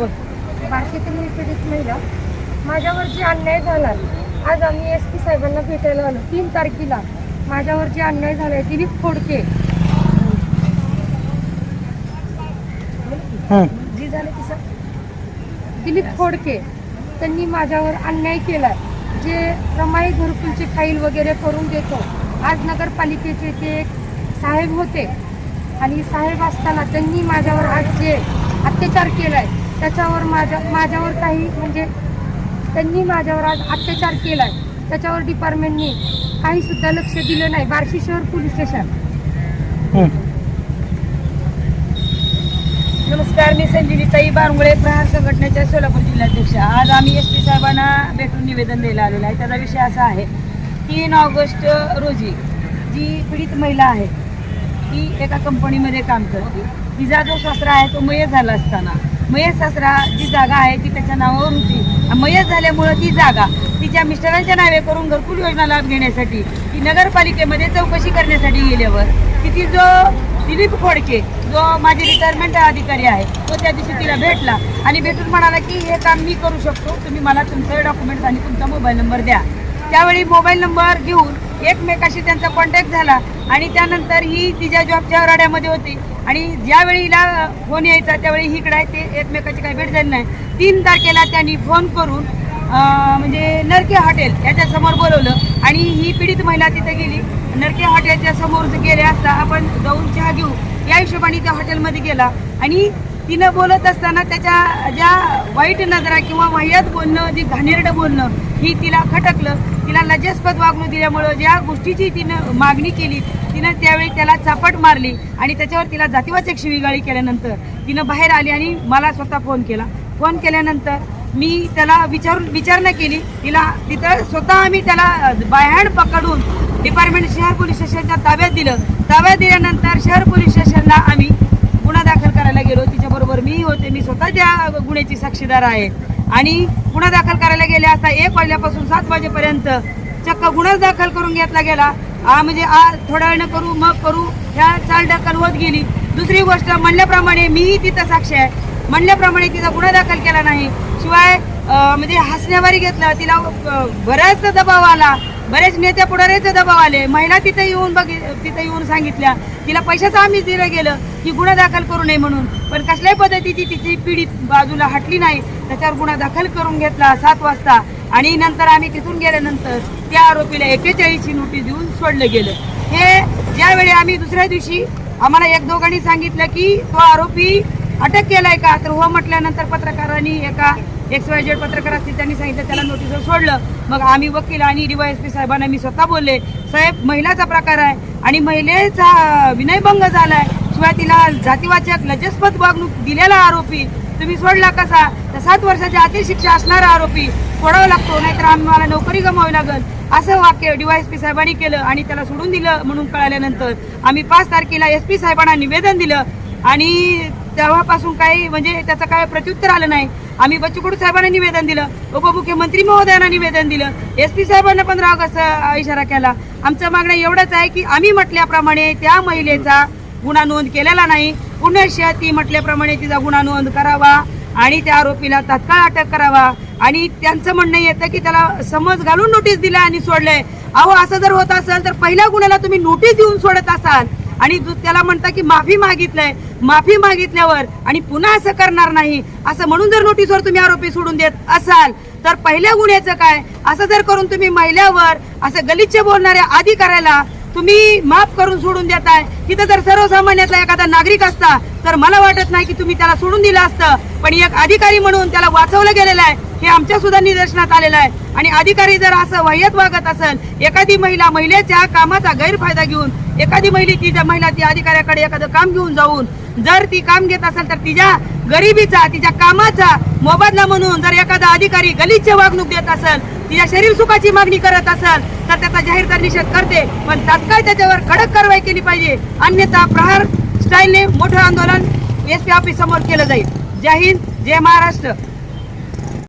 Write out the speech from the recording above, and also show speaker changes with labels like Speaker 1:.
Speaker 1: बारशीतील पीडित महिला. माझ्यावर जे अन्याय झाला आज आम्ही एस पी साहेबांना भेटायला आलो तीन तारखेला. माझ्यावर जे अन्याय झालाय आहे दिलीप
Speaker 2: फोडके
Speaker 1: जी झाले ती सर दिलीप फोडके त्यांनी माझ्यावर अन्याय केला जे रमाई घरकुलचे फाईल वगैरे करून देतो आज नगरपालिकेचे ते साहेब होते. आणि साहेब असताना त्यांनी माझ्यावर आज जे अत्याचार केलाय. त्याच्यावर माझ्या माझ्यावर काही म्हणजे त्यांनी माझ्यावर आज अत्याचार केलाय. त्याच्यावर डिपार्टमेंटने काही सुद्धा लक्ष दिलं नाही. बार्शी शहर पोलीस स्टेशन.
Speaker 2: हं.
Speaker 3: नमस्कार मी संजीवीताई बारंगुळे प्रहार संघटनेच्या सोलापूर जिल्हाध्यक्ष. आज आम्ही एस पी साहेबांना भेटून निवेदन द्यायला आलेलो आहे. त्याचा विषय असा आहे तीन ऑगस्ट रोजी जी पीडित महिला आहे ती एका कंपनीमध्ये काम करते. तिचा जो सासरा आहे तो मयत झाला असताना. मयत सासरा जी जागा आहे ती त्याच्या नावावर होती. मयत झाल्यामुळं ती जागा तिच्या मिस्टरांच्या नावे करून घरकुल योजना लाभ घेण्यासाठी ती नगरपालिकेमध्ये चौकशी करण्यासाठी गेल्यावर तिथे जो दिलीप खोडके जो माझे रिटायरमेंट अधिकारी आहे तो त्या दिवशी तिला भेटला आणि भेटून म्हणाला की हे काम मी करू शकतो. तुम्ही मला तुमचं डॉक्युमेंट्स आणि तुमचा मोबाईल नंबर द्या. त्यावेळी मोबाईल नंबर घेऊन एकमेकाशी त्यांचा कॉन्टॅक्ट झाला आणि त्यानंतर ही तिच्या जॉबच्या राड्यामध्ये होती. आणि ज्यावेळी हिला फोन यायचा त्यावेळी ही इकडे ते एकमेकाची काही भेट झाली नाही. तीन तारखेला त्यांनी फोन करून म्हणजे नरके हॉटेल याच्या समोर बोलवलं आणि ही पीडित महिला तिथे गेली. नरके हॉटेलच्या समोर गेले असता आपण जाऊन चहा घेऊ. या हिशोबाने त्या हॉटेलमध्ये गेला आणि तिनं बोलत असताना त्याच्या ज्या वाईट नजरा किंवा वाह्यात बोलणं जे घाणेरडं बोलणं ही तिला खटकलं. तिला लज्जास्पद वागणूक दिल्यामुळं ज्या गोष्टीची तिनं मागणी केली तिनं त्यावेळी त्याला चापट मारली आणि त्याच्यावर तिला जातीवाचक शिवीगाळी केल्यानंतर तिनं बाहेर आली आणि मला स्वतः फोन केला. फोन केल्यानंतर मी त्याला विचारून विचारणा केली. तिला तिथं स्वतः आम्ही त्याला बायहँड पकडून डिपार्टमेंट शहर पोलीस स्टेशनच्या ताब्यात दिलं. ताब्यात दिल्यानंतर शहर पोलीस स्टेशनला आम्ही गुन्हा दाखल करायला गेलो. तिच्याबरोबर मी होते. मी स्वतः त्या गुन्ह्याची साक्षीदार आहे. आणि गुन्हा दाखल करायला गेले असता एक वाजल्यापासून सात वाजेपर्यंत चक्क गुन्हा दाखल करून घेतला गेला. आ म्हणजे आ थोड्या वेळानं करू मग करू ह्या चाल होत गेली. दुसरी गोष्ट म्हणल्याप्रमाणे मीही तिथं साक्षी आहे. म्हणल्याप्रमाणे तिचा गुन्हा दाखल केला नाही. शिवाय म्हणजे हसण्यावारी घेतलं तिला बराचसा दबाव आला. बरेच नेत्या पुढाऱ्याचे दबाव आले. महिला तिथे येऊन बघ तिथे येऊन सांगितल्या तिला पैशाचं आम्ही दिलं गेलं. की गुन्हा दाखल करू नये म्हणून. पण कसल्याही पद्धतीची तिची पीडित बाजूला हटली नाही. त्याच्यावर गुन्हा दाखल करून घेतला सात वाजता. आणि नंतर आम्ही तिथून गेल्यानंतर त्या आरोपीला एकेचाळीसची नोटीस देऊन सोडलं गेलं. हे ज्यावेळी आम्ही दुसऱ्या दिवशी आम्हाला एक दोघांनी सांगितलं की तो आरोपी अटक केलाय का? तर हो म्हटल्यानंतर पत्रकारांनी एका एक्स वाय जेड पत्रकार असतील त्यांनी सांगितलं त्याला नोटीसवर सोडलं. मग आम्ही वकील आणि डीवायएसपी साहेबांना मी स्वतः बोलले साहेब महिलाचा प्रकार आहे आणि महिलेचा विनयभंग झाला आहे शिवाय तिला जातीवाचक लज्जस्पद वागणूक दिलेला आरोपी तुम्ही सोडला कसा? तर सात वर्षाची आतील शिक्षा असणारा आरोपी सोडावा लागतो नाहीतर आम्हाला नोकरी गमावी लागल. असं वाक्य डीवायएसपी साहेबांनी केलं आणि त्याला सोडून दिलं. म्हणून कळाल्यानंतर आम्ही पाच तारखेला एस पी साहेबांना निवेदन दिलं आणि तेव्हापासून काही म्हणजे त्याचं काय प्रत्युत्तर आलं नाही. आम्ही बच्चूकडू साहेबांना निवेदन दिलं उपमुख्यमंत्री महोदयांना निवेदन दिलं एस पी साहेबांना पंधरा ऑगस्ट इशारा केला. आमचं मागणं एवढंच आहे की आम्ही म्हटल्याप्रमाणे त्या महिलेचा गुन्हा नोंद केलेला नाही. पुनश्य ती म्हटल्याप्रमाणे तिचा गुन्हा नोंद करावा आणि त्या आरोपीला तात्काळ अटक करावा. आणि त्यांचं म्हणणं येतं की त्याला समज घालून नोटीस दिला आणि सोडलंय. अहो असं जर होत असेल तर पहिल्या गुन्ह्याला तुम्ही नोटीस देऊन सोडत असाल. आणि दु- त्याला म्हणता की माफी मागितलंय माफी मागितल्यावर आणि पुन्हा असं करणार नाही असं म्हणून जर नोटीसवर तुम्ही आरोपी सोडून देत असाल तर पहिल्या गुन्ह्याचं काय? असं जर करून तुम्ही महिल्यावर असं गलिच्छ बोलणाऱ्या अधिकाऱ्याला तुम्ही माफ करून सोडून देताय. तिथं जर सर्वसामान्यातला एखादा नागरिक असता तर मला वाटत नाही की तुम्ही त्याला सोडून दिलं असतं. पण एक अधिकारी म्हणून त्याला वाचवलं गेलेलं आहे हे आमच्या सुद्धा निदर्शनात आलेलं आहे. आणि अधिकारी जर असं वाह्यात वागत असेल एखादी महिला महिलेच्या कामाचा गैरफायदा घेऊन एखादी महिला तिच्या महिला ती अधिकाऱ्याकडे एखादं काम घेऊन जाऊन जर ती काम घेत असेल तर तिच्या गरिबीचा तिच्या कामाचा मोबदला म्हणून जर एखादा अधिकारी गलिच्छ वागणूक देत असेल तिच्या शरीर सुखाची मागणी करत असेल तर त्याचा जाहीर निषेध करते. पण तात्काळ त्याच्यावर कडक कारवाई केली पाहिजे. अन्यथा प्रहार स्टाईलने मोठं आंदोलन एस पी ऑफिस समोर केलं जाईल. जय हिंद जय महाराष्ट्र.